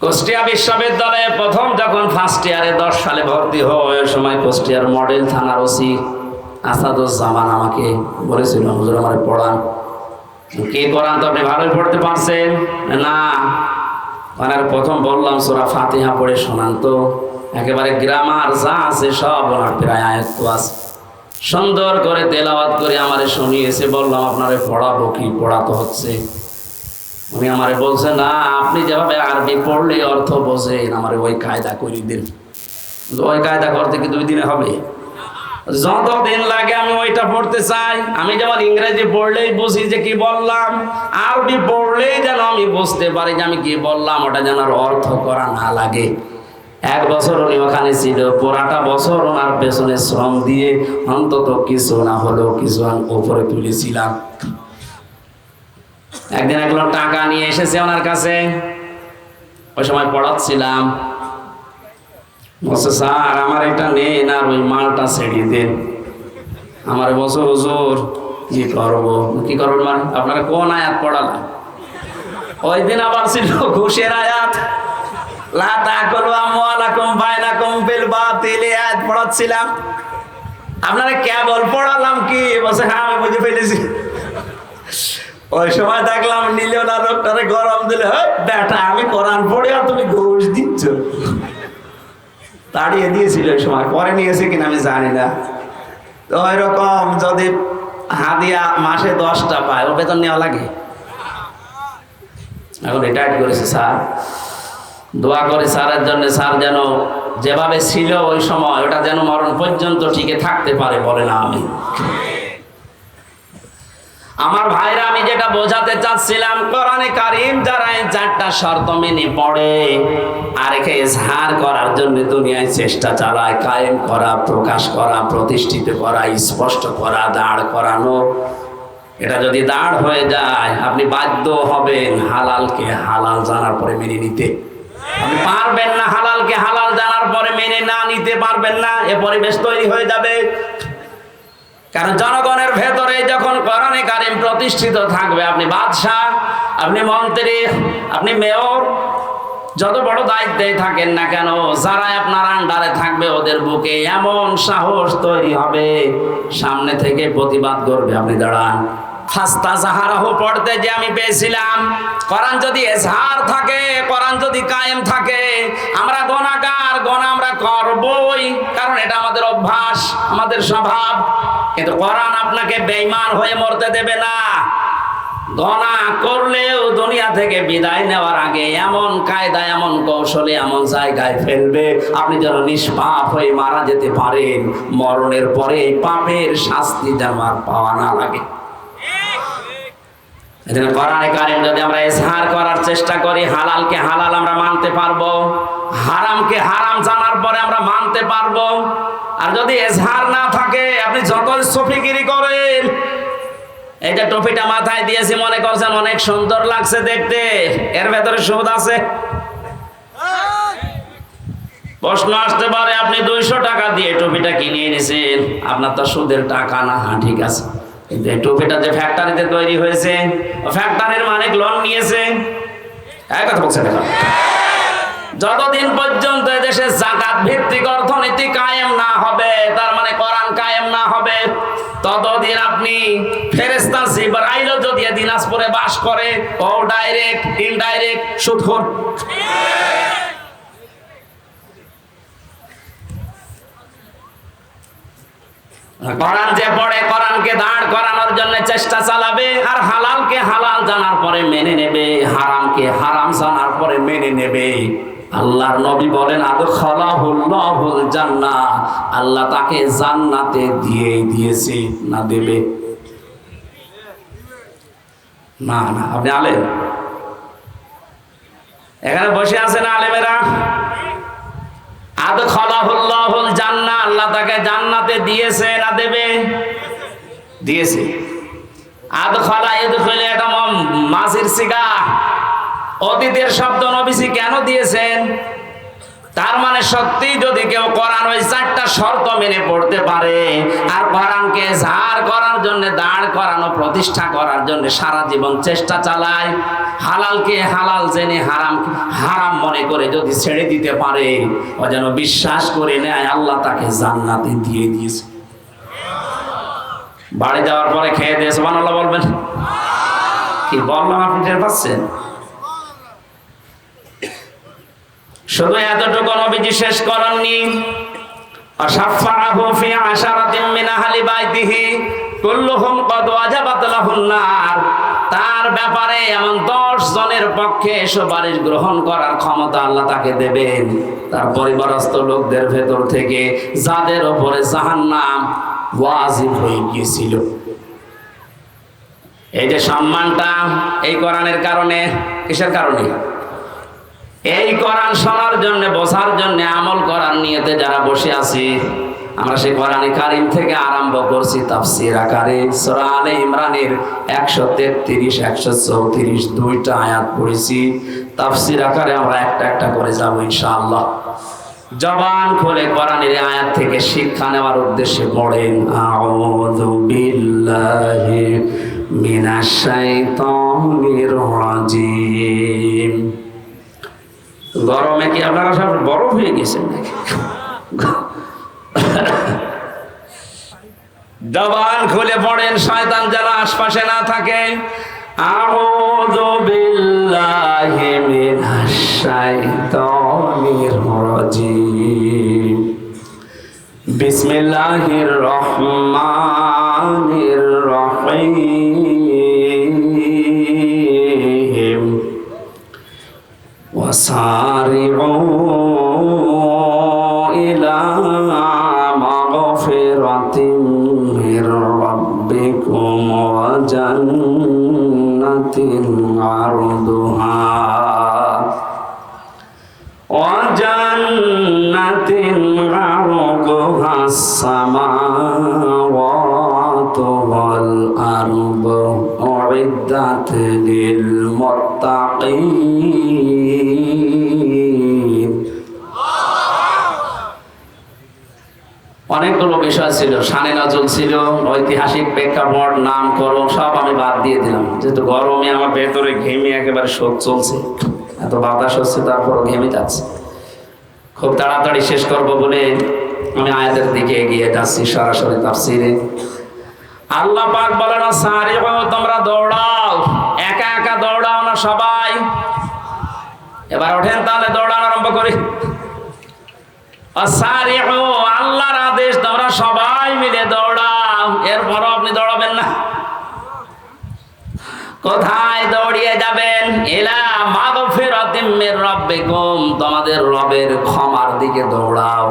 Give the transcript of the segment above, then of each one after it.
কুষ্টিয়া বিশ্ববিদ্যালয়ে প্রথম যখন ফার্স্ট ইয়ারে দশ সালে ভর্তি হয় ওই সময় কুষ্টিয়ার মডেল থানার ওসি আসাদুজ্জামান আমাকে বলেছিল, হুজুর, আমার পড়ান। কি করান তো আপনি ভালোই পড়তে পারছেন? না। ওনার প্রথম বললাম, সোরা ফাতিহা পড়ে শোনান তো। একেবারে গ্রামার যা আছে সব ওনার প্রায় আয়ত্ত আছে সুন্দর করে তেলাওয়াত করে আমারে শুনিয়েছে, বললাম, আপনারে পড়াবো কি? পড়াতে হচ্ছে। উনি আমারে বলছে, না, আপনি যেভাবে আরবি পড়লে অর্থ বোঝেন, আমারে ওই কায়দা করে দিন। ওই কায়দা করতে কি দুই দিনে হবে? যত দিন লাগে আমি ওইটা পড়তে চাই। আমি যেমন ইংরেজি পড়লেই বুঝি যে কি বললাম, আরবি পড়লেই যেন আমি বুঝতে পারি যে আমি কি বললাম, ওটা যেন আর অর্থ করা না লাগে। এক বছর উনি ওখানে ছিল, পুরাটা বছর ওনার পেছনে শ্রম দিয়ে অন্তত কিছু না হলেও কিছু উপরে তুলেছিলাম। একদিন এক লোক টাকা নিয়ে এসেছে ওনার কাছে। ওই সময় পড়াচ্ছিলাম। বলছে, স্যার, আমার এটা নেই না ওই মালটা ছেড়ে দেন। আমার বছর হুজুর, কি করব? কি করবেন মানে? আপনারা কোন আয়াত পড়ালেন? ওই দিন আবার ছিল ঘুষের আয়াত পড়াচ্ছিলাম। আপনারা কেবল পড়ালাম কি? বলছে হ্যাঁ আমি বুঝে ফেলেছি। ওই সময় দেখলাম নিলেও না লোকটারে গরম দিলে "হেই, বেটা আমি কোরআন পড়ে আর তুমি ঘুষ দিচ্ছ। তাড়িয়ে দিয়েছিল ওই সময় পরে নিয়েছে কিনা আমি জানি না। তো ওইরকম যদি হাদিয়া মাসে দশটা পায় ও বেতন নেওয়া লাগে? এখন রিটায়ার্ড করেছে স্যার। দোয়া করে স্যারের জন্য স্যার যেন যেভাবে ছিল ওই সময় ওটা যেন মরণ পর্যন্ত টিকে থাকতে পারে বলে না আমি। আমার ভাইরা, আমি যেটা বোঝাতে চাচ্ছিলাম, কোরআনে কারিম যারা এই চারটা শর্ত মেনে পড়ে। আর একে ইজহার করার জন্য দুনিয়ায় চেষ্টা চালায়, কায়েম করা, প্রকাশ করা, প্রতিষ্ঠিত করা, স্পষ্ট করা, দাঁড় করানো। এটা যদি দাঁড় হয়ে যায়, আপনি বাধ্য হবেন হালালকে হালাল জানার পরে মেনে নিতে। আপনি পারবেন না হালালকে হালাল জানার পরে মেনে না নিতে পারবেন না, এ পরিবেশ তৈরি হয়ে যাবে। কারণ জনগণের ভেতরে যখন কোরআনে প্রতিষ্ঠিত থাকবে। আপনি বাদশাহ, আপনি মন্ত্রী, আপনি মেয়র, যত বড় দায়িত্বে থাকেন না কেন যারা আপনার আন্ডারে থাকবে, ওদের বুকে এমন সাহস তৈরি হবে, সামনে থেকে প্রতিবাদ করবে। আপনি দাঁড়ান। ফাস্তা জাহারাহ পড়তে যে আমি পেয়েছিলাম, কোরআন যদি এজহার থাকে, কোরআন যদি কায়েম থাকে, আমরা গণাগার গণ আমরা করবই, কারণ এটা আমাদের অভ্যাস, আমাদের স্বভাব। কিন্তু কোরআন আপনাকে বেঈমান হয়ে মরতে দেবে না। গনা করলেও দুনিয়া থেকে বিদায় নেওয়ার আগে এমন কায়দা, এমন কৌশলে, এমন জায়গায় ফেলবে। আপনি যেন নিষ্পাপ হয়ে মারা যেতে পারেন, মরণের পরে পাপের শাস্তি যেন আর পাওয়া না লাগে। এজন্য কোরআনে কারিম যদি আমরা ইজহার করার চেষ্টা করি, হালালকে হালাল আমরা মানতে পারব, হারামকে হারাম জানার পরে আমরা মানতে পারব। আর যদি এজহার না থাকে, আপনি যত সফিগিরি করেন এই যে টুপিটা মাথায় দিয়েছি, মনে করছেন অনেক সুন্দর লাগছে দেখতে। এর ভেতরে সুদ আছে? প্রশ্ন আসতে পারে, আপনি দুইশো টাকা দিয়ে টুপিটা কিনে এনেছেন, আপনার তো সুদের টাকা না হ্যাঁ ঠিক আছে। কিন্তু এই টুপিটা যে ফ্যাক্টরিতে তৈরি হয়েছে ফ্যাক্টরির মালিক লোন নিয়েছে। এক কথা বলছেন এখন যতদিন পর্যন্ত দেশে জাকাত ভিত্তিক অর্থনীতি কায়েম না হবে, তার মানে কোরআন কায়েম না হবে, ততদিন আপনি ফেরেস্তা জিবরাইলও যদি দিনাজপুরে বাস করে, ও ডাইরেক্ট ইনডাইরেক্ট সুদখোর কোরআন যে পড়ে কোরআনকে দাঁড় করানোর জন্য চেষ্টা চালাবে, আর হালালকে হালাল জানার পরে মেনে নেবে, হারামকে হারাম জানার পরে মেনে নেবে। আল্লাহর নবী বলেন আদু খালাহুল্লাহুল জান্নাহ। আল্লাহ তাকে জান্নাতে দিয়ে দিয়েছে, না দেবে? না না, আপনি আলেম? এখানে বসে আছেন আলেমেরা? আদখালাহুল্লাহুল জান্নাহ আল্লাহ তাকে জান্নাতে দিয়েছে না দেবে? দিয়েছে। আদখালা ইদখালা এটা মাসির সিগা অতীতের শব্দ নবীজি কেন দিয়েছেন? তার মানে সত্যি যদি কেউ কোরআন ওই শর্ত মেনে পড়তে পারে। আর কোরআনকে ঝাড় করার জন্য, দাঁড় করানো, প্রতিষ্ঠা করার জন্য সারা জীবন চেষ্টা চালায়। হালালকে হালাল জেনে হারাম হারাম মনে করে যদি ছেড়ে দিতে পারে, ও যেন বিশ্বাস করে নেয়, আল্লাহ তাকে জান্নাতে দিয়ে দিয়েছে। বাড়ি যাওয়ার পরে খেয়ে দিয়ে সুবহানাল্লাহ বলবেন। কি বললাম আপনি, টের পাচ্ছেন? শুধু এতটুকু নবীজি শেষ করেননি। ফি আশারাতিন মিন আহলি বাইতিহি কুল্লুহুম নার তার ব্যাপারে এমন দশ জনের পক্ষে সুপারিশ গ্রহণ করার ক্ষমতা আল্লাহ তাকে দেবেন। তার পরিবারস্থ লোকদের ভেতর থেকে যাদের ওপরে জাহান্নাম ওয়াজিব হয়ে গিয়েছিল। এই যে সম্মানটা এই কোরআনের কারণে, কিসের কারণে? এই কোরআন শোনার জন্য বসার জন্য, আমল করার নিয়তে যারা বসে আছি, আমরা সেই কোরআনে কারিম থেকে আরম্ভ করছি তাফসির আকারে। সূরা আলে ইমরানের 133 134 দুইটা আয়াত পড়েছি। তাফসির আকারে আমরা একটা একটা করে যাব ইনশাআল্লাহ। জবান খুলে কোরআনের আয়াত থেকে শিক্ষা নেওয়ার উদ্দেশ্যে পড়েন, আউযু বিল্লাহি মিনাশ শাইতানির রাজিম। গরমে কি আপনারা সব বরফ হয়ে গেছেন নাকি জবান খুলে পড়েন, শয়তান যারা আশপাশে না থাকে। আউযু বিল্লাহি মিনাশ শাইতানির রাজিম। বিসমিল্লাহির রহমানির রহিম। وسارعوا إلى مغفرة من ربكم وجنة عرضها وجنة عرضها السماوات والأرض أعدت للمتقين অনেকগুলো বিষয় ছিল, সানে নজল ছিল, ঐতিহাসিক প্রেক্ষাপট, নামকরণ, সব আমি বাদ দিয়ে দিলাম। যেহেতু গরমে আমার ভেতরে ঘেমে একেবারে শোক চলছে, এত বাতাস হচ্ছে, তারপরও ঘেমে যাচ্ছে। খুব তাড়াতাড়ি শেষ করব বলে আমি আয়াতের দিকে এগিয়ে যাচ্ছি সরাসরি তাফসিরে। আল্লাহ পাক বলে না সারি তোমরা দৌড়াও, একা একা দৌড়াও না সবাই। এবার ওঠেন তাহলে, দৌড়ানো আরম্ভ করি। তোমরা সবাই মিলে দৌড়াও। এরপরও আপনি দৌড়াবেন না। কোথায় দৌড়িয়ে যাবেন? এলা মাগফিরাতিম মির রাব্বিকুম। তোমাদের রবের ক্ষমার দিকে দৌড়াও।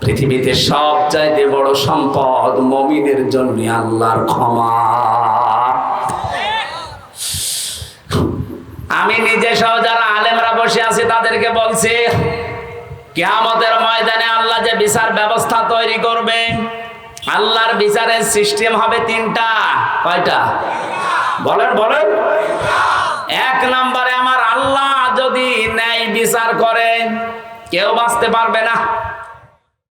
পৃথিবীতে সবচাইতে বড় সম্পদ মমিনের জন্য আল্লাহর ক্ষমা। আমি নিজে সহ যারা আলেমরা বসে আছি তাদেরকে বলছি কেয়ামতের ময়দানে আল্লাহ যে বিচার ব্যবস্থা তৈরি করবে, আল্লাহর বিচারের সিস্টেম হবে তিনটা। কয়টা? বলেন বলেন। এক নম্বরে আমার আল্লাহ যদি ন্যায় বিচার করে, কেউ বাঁচতে পারবে না।